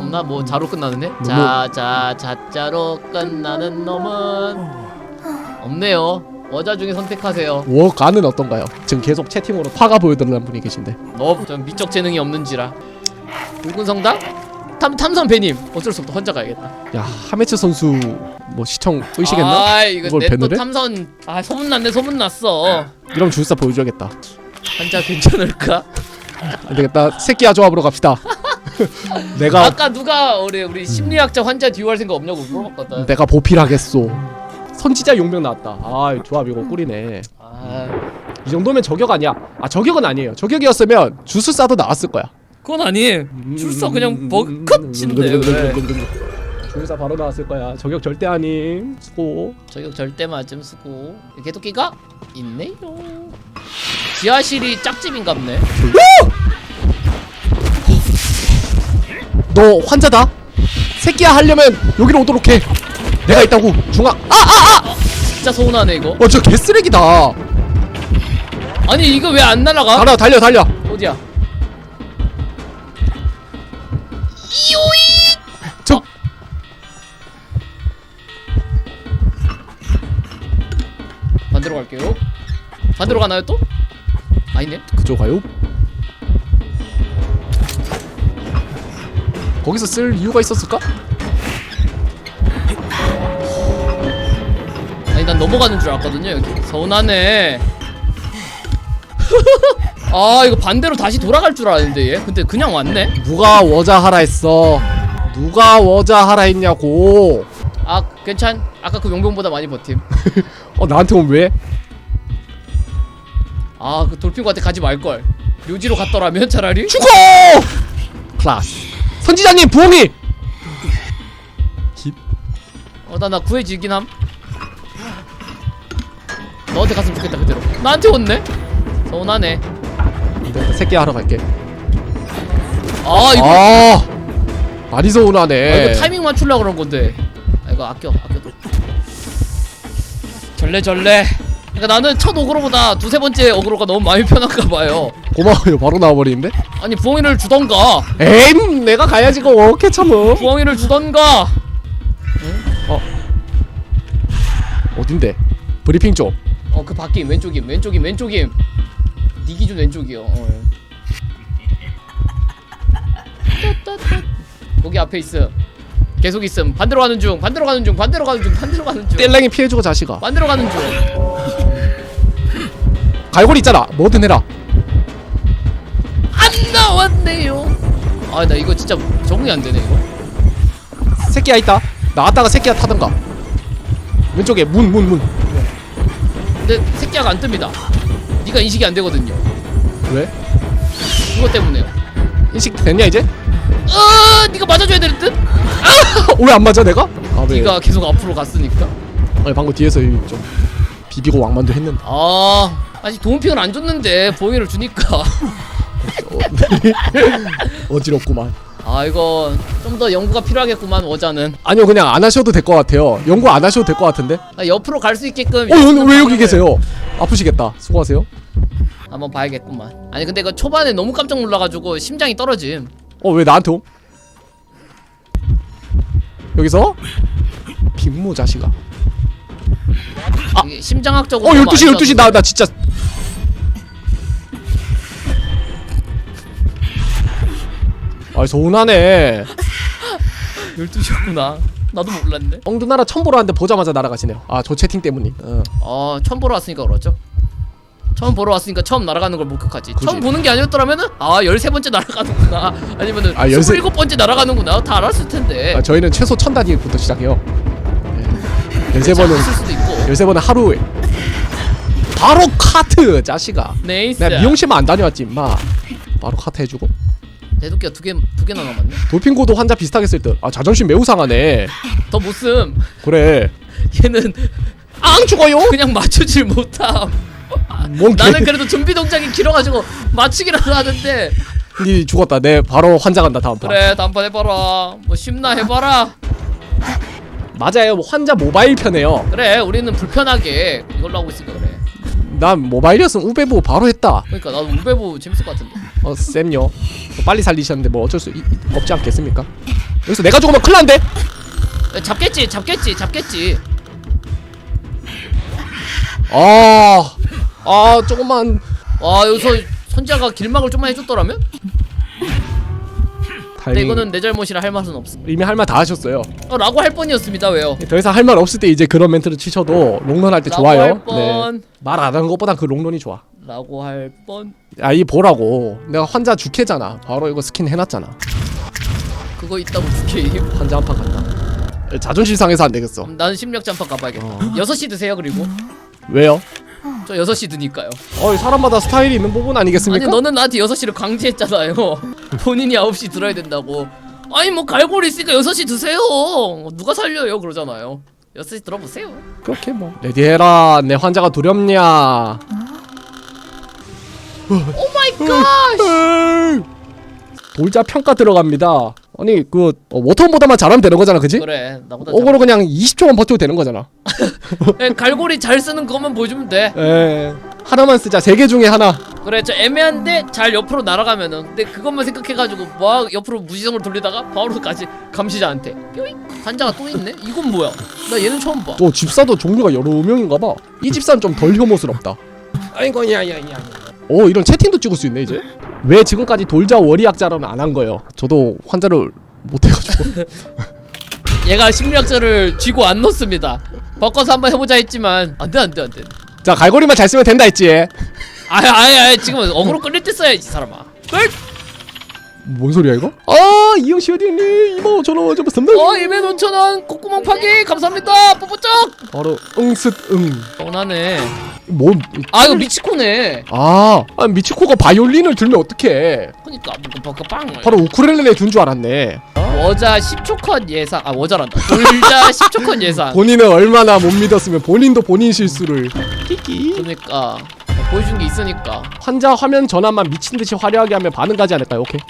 없나? 뭐 자로 끝나는 애? 자자 자자로 끝나는 놈은 없네요. 어자 중에 선택하세요. 워가는 어떤가요? 지금 계속 채팅으로 화가 보여드리는 분이 계신데 너좀 미적 재능이 없는지라. 붉은 성당? 탐 탐선 배님 어쩔 수 없다 혼자 가야겠다. 야 하메츠 선수 뭐 시청 의시겠나? 아 이거 이걸 내또 배너를? 탐선 아 소문 났네 소문 났어. 이러면 줄사 보여줘야겠다 환자 괜찮을까? 안 되겠다 새끼야 조합으로 갑시다 내가 아까 누가 우리 우리 심리학자 환자 할 생각 없냐고 물어봤거든. 내가 보필하겠소. 선지자 용병 나왔다. 아 조합 이거 꿀이네. 아. 이 정도면 저격 아니야. 아 저격은 아니에요. 저격이었으면 주술사도 나왔을 거야. 그건 아니. 출석 그냥 버컷인데 왜? 주술사 바로 나왔을 거야. 저격 절대 아님. 수고. 저격 절대 맞음 쓰고. 개토끼가 있네요. 지하실이 짝집인갑네. 너 환자다 새끼야 하려면 여기로 오도록 해 내가 있다고 중앙 아! 진짜 서운하네 이거. 어 저 개쓰레기다 아니 이거 왜 안 날아가? 달려 달려 달려 어디야? 저 반대로 갈게요. 반대로 가나요 또? 아니네. 그쪽 가요? 거기서 쓸 이유가 있었을까? 아니 난 넘어가는 줄 알았거든요 여기. 서운하네. 아 이거 반대로 다시 돌아갈 줄 알았는데 얘. 근데 그냥 왔네. 누가 워자하라 했어 누가 워자하라 했냐고 아 괜찮. 아까 그 용병보다 많이 버팀. 어 나한테 오면 왜? 아그 돌핀한테 가지 말 걸. 묘지로 갔더라면 차라리. 죽어! 클라스 선지자님 부엉이! 힙 어나 나 구해지긴 함. 너한테 갔으면 좋겠다 그대로. 나한테 온네. 서운하네. 내가 새끼 하러 갈게 아 이거 아 많이 아, 서운하네 이거 타이밍 맞추려 그런 건데. 아, 이거 아껴 아껴도. 절레 절레. 그러니까 나는 첫 어그로보다 두세 번째 어그로가 너무 마음이 편한가 봐요. 고마워요 바로 나와버리는데? 아니 부엉이를 주던가. 에임 내가 가야지 그거 어떻게 참어 부엉이를 주던가. 어딘데? 브리핑 좀 어 그 바뀜 왼쪽임 왼쪽임 왼쪽임. 니 기준 왼쪽이요. 어. 거기 앞에 있음. 계속 있음. 반대로 가는 중. 반대로 가는 중. 반대로 가는 중. 반대로 가는 중. 뗄랭이 피해주고 자식아 반대로 가는 중. 갈고리 있잖아 뭐든 해라 안 나왔네요. 아 나 이거 진짜 적응이 안 되네 이거. 새끼야 있다 나왔다가 새끼야 타던가 왼쪽에 문 문 문 근데 새끼야가 안 뜹니다. 네가 인식이 안 되거든요. 왜? 그것 때문에요. 인식 됐냐 이제? 어, 네가 맞아줘야 될 듯? 왜 안 맞아 내가? 아 왜? 네가 계속 앞으로 갔으니까. 아니 방금 뒤에서 이좀 비비고 왕만두 했는데 아, 아직 도움핑을 안 줬는데 보행을 주니까. 어지럽구만 아 이거 좀 더 연구가 필요하겠구만 어자는. 아니요 그냥 안 하셔도 될 것 같아요 연구 안 하셔도 될 것 같은데 나 옆으로 갈 수 있게끔. 어 오늘 왜 여기 계세요? 아프시겠다 수고하세요 한번 봐야겠구만. 아니 근데 그 초반에 너무 깜짝 놀라가지고 심장이 떨어짐. 어 왜 나한테 옴? 여기서? 빅모 자식아 이게 심장학적으로. 어 너무 12시 안 12시 나나 진짜 아 서운하네. 12시였구나. 나도 몰랐네. 엉두나라 처음 보러 왔는데 보자마자 날아가시네요. 아저 채팅 때문이 어. 어 처음 보러 왔으니까 그렇죠. 처음 보러 왔으니까 처음 날아가는 걸 목격하지. 그지. 처음 보는 게 아니었더라면은 아 13번째 날아가는구나. 아니면은 아, 열세- 27번째 날아가는구나. 다 알았을 텐데. 아, 저희는 최소 천 단위부터 시작해요. 예. 13번은 있을 수도 있고. 13번은 하루에. 바로 카트 자식아. 네이스 미용실만 안 다녀왔지 임마. 바로 카트 해주고 대도끼가 두 개 두 개나 남았네. 돌핀고도 환자 비슷하게 쓸 듯 아 자존심 매우 상하네. 더 못씀. 그래. 얘는 앙 죽어요? 그냥 맞추질 못함. 뭔 개... 나는 그래도 준비 동작이 길어가지고 맞추기라도 하는데. 니 죽었다. 내 바로 환자 간다 다음 판. 그래 다음판 해봐라. 뭐 쉽나 해봐라. 맞아요. 뭐 환자 모바일 편해요. 그래 우리는 불편하게 이걸로 하고 있으니까 그래 난 모바일이었으면 우베보 바로 했다. 그러니까 나도 울베보 재밌을 것 같은데. 어 쌤요. 빨리 살리셨는데 뭐 어쩔 수 이- 이- 없지 않겠습니까? 여기서 내가 죽으면 큰일 난데? 야, 잡겠지 잡겠지 잡겠지. 아, 아 조금만. 와 여기서 선자가 길막을 좀만 해줬더라면? 근데 다행히 이거는 내 잘못이라 할 말은 없어 이미 할 말 다 하셨어요. 어, 라고 할 뻔이었습니다 왜요? 더 이상 할 말 없을 때 이제 그런 멘트를 치셔도 롱런 할 때 라고 좋아요. 할 뻔. 말 안 하는 것보다 그 롱런이 좋아. 라고 할 뻔. 야, 이 보라고. 내가 환자 주캐잖아. 바로 이거 스킨 해놨잖아. 그거 있다고 부케임. 환자 한 판 간다. 자존심 상해서 안 되겠어. 나는 심리학 잠깐 가봐야겠다. 어. 6시 드세요 그리고. 왜요? 저 6시 드니까요. 어, 사람마다 스타일이 있는 부분 아니겠습니까? 아니 너는 나한테 6시를 강제했잖아요. 본인이 9시 들어야 된다고. 아니 뭐 갈고리 있으니까 6시 드세요. 누가 살려요 그러잖아요. 6시 들어보세요. 그렇게 뭐. 레디해라. 내 환자가 두렵냐? 오 마이 갓. 돌자 평가 들어갑니다. 아니 그 어, 워터보다만 잘하면 되는 거잖아, 그지? 그래 나보다 어그로 그냥 20초만 버텨도 되는 거잖아. 잘... 에, 갈고리 잘 쓰는 것만 보여주면 돼. 에 하나만 쓰자. 세 개 중에 하나. 그래 저 애매한데 잘 옆으로 날아가면은 근데 그것만 생각해가지고 뭐 옆으로 무지성을 돌리다가 바로 가지 감시자한테 뾰잉 환자가 또 있네 이건 뭐야 나 얘는 처음 봐 또 집사도 종류가 여러 명인가 봐. 이 집사는 좀 덜 혐오스럽다. 아이고 야야야. 오 이런 채팅도 찍을 수 있네 이제. 왜 지금까지 돌자 월의학자로는 안 한 거예요? 저도 환자를 못 해가지고. 얘가 심리학자를 쥐고 안 놓습니다 바꿔서 한번 해보자 했지만 안돼 안돼 안돼 자 갈고리만 잘 쓰면 된다 했지. 아예 아예 아예 지금 어그로 끌릴 때 써야지 이 사람아 뭔 소리야 이거? 아 이영 씨 어디 있니? 이모 전화 좀 받습니다. 어 2만 5천원 콧구멍 파기 감사합니다 뽀뽀쩍 바로 응습 응. 뻔하네 뭐? 아 이거 미치코네 아, 아 미치코가 바이올린을 들면 어떡해? 그니까 뭐, 빵 바로 우쿨렐레 준 줄 알았네. 워자 10초 컷 예상 아 워자란다 돌자 10초 컷 예상 본인은 얼마나 못 믿었으면 본인도 본인 실수를. 끼끼. 그러니까 보여준 게 있으니까 환자 화면 전환만 미친 듯이 화려하게 하면 반응 가지 않을까요? 오케이.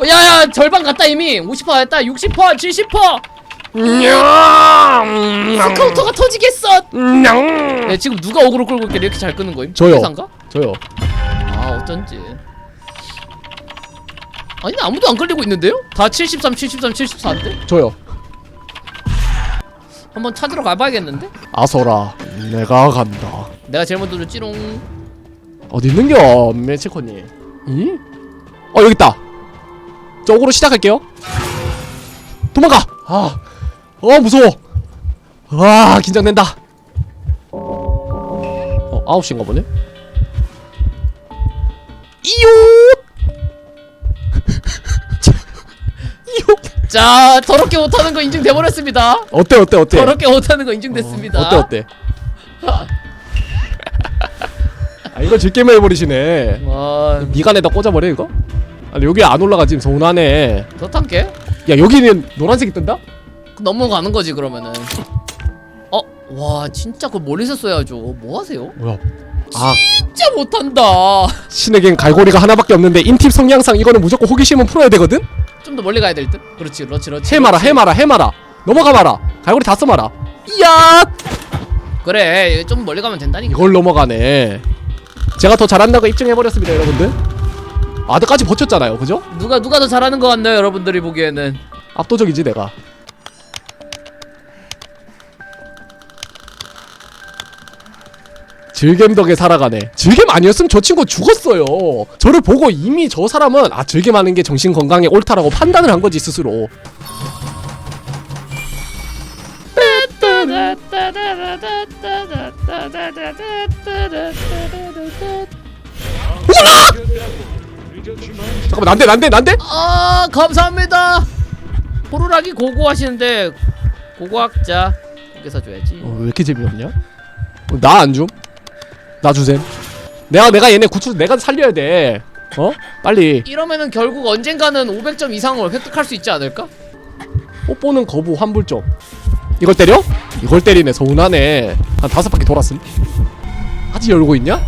어, 야야 절반 갔다 이미 50% 했다 60% 70% 스카우터가 터지겠어 네 지금 누가 어그로 끌고 있길래 이렇게 잘 끄는 거임? 저요. 회사인가? 저요. 아 어쩐지 아니 아무도 안 끌리고 있는데요? 다 73, 73, 74인데? 저요. 한번 찾으러 가봐야겠는데? 아서라, 내가 간다. 내가 제일 먼저 찌롱 어디 있는겨, 메치코님? 이? 어 여기 있다. 저으로 시작할게요. 도망가. 아, 어 무서워. 와 긴장된다. 어 아홉 시인가 보네. 이요. 이요. 자 더럽게 못하는 거 인증돼버렸습니다 어때 어때 어때? 더럽게 못하는 거 인증됐습니다 어때 어때? 아 이거 즐게임 해버리시네. 와 미간에다 꽂아버려 이거? 아니 여기 안 올라가지 서운하네. 그렇단게? 야 여기는 노란색이 뜬다? 넘어가는 거지 그러면은 어? 와 진짜 그걸 멀리서 써야죠 뭐 하세요? 뭐야? 아 진짜 못한다 신에겐 갈고리가 하나밖에 없는데 인팁 성향상 이거는 무조건 호기심은 풀어야 되거든? 좀 더 멀리 가야 될 듯? 그렇지 그렇지 그렇지 해마라. 해마라 해마라 넘어가 봐라 갈고리 다 써마라 이야 그래 좀 멀리 가면 된다니까 이걸 넘어가네 제가 더 잘한다고 입증해버렸습니다 여러분들 아드까지 버텼잖아요 그죠? 누가 누가 더 잘하는 것 같나요 여러분들이 보기에는 압도적이지 내가 즐겜 덕에 살아가네 즐겜 아니었으면 저 친구 죽었어요 저를 보고 이미 저 사람은 아 즐겜 하는 게 정신 건강에 옳다라고 판단을 한 거지 스스로 잠깐만 난데 난데 난데? 아 감사합니다 호루라기 고고 하시는데 고고학자 고개 사줘야지 어, 왜 이렇게 재미없냐? 나 안 줌? 나 주셈 내가 내가 얘네 구출 내가 살려야 돼 어? 빨리 이러면은 결국 언젠가는 500점 이상을 획득할 수 있지 않을까? 뽀뽀는 거부 환불점 이걸 때려? 이걸 때리네 서운하네 한 다섯 바퀴 돌았음 아직 열고 있냐?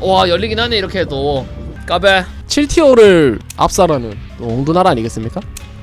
와 열리긴 하네 이렇게 해도 까베 7티어를 압사라는 또 옹두나라 아니겠습니까?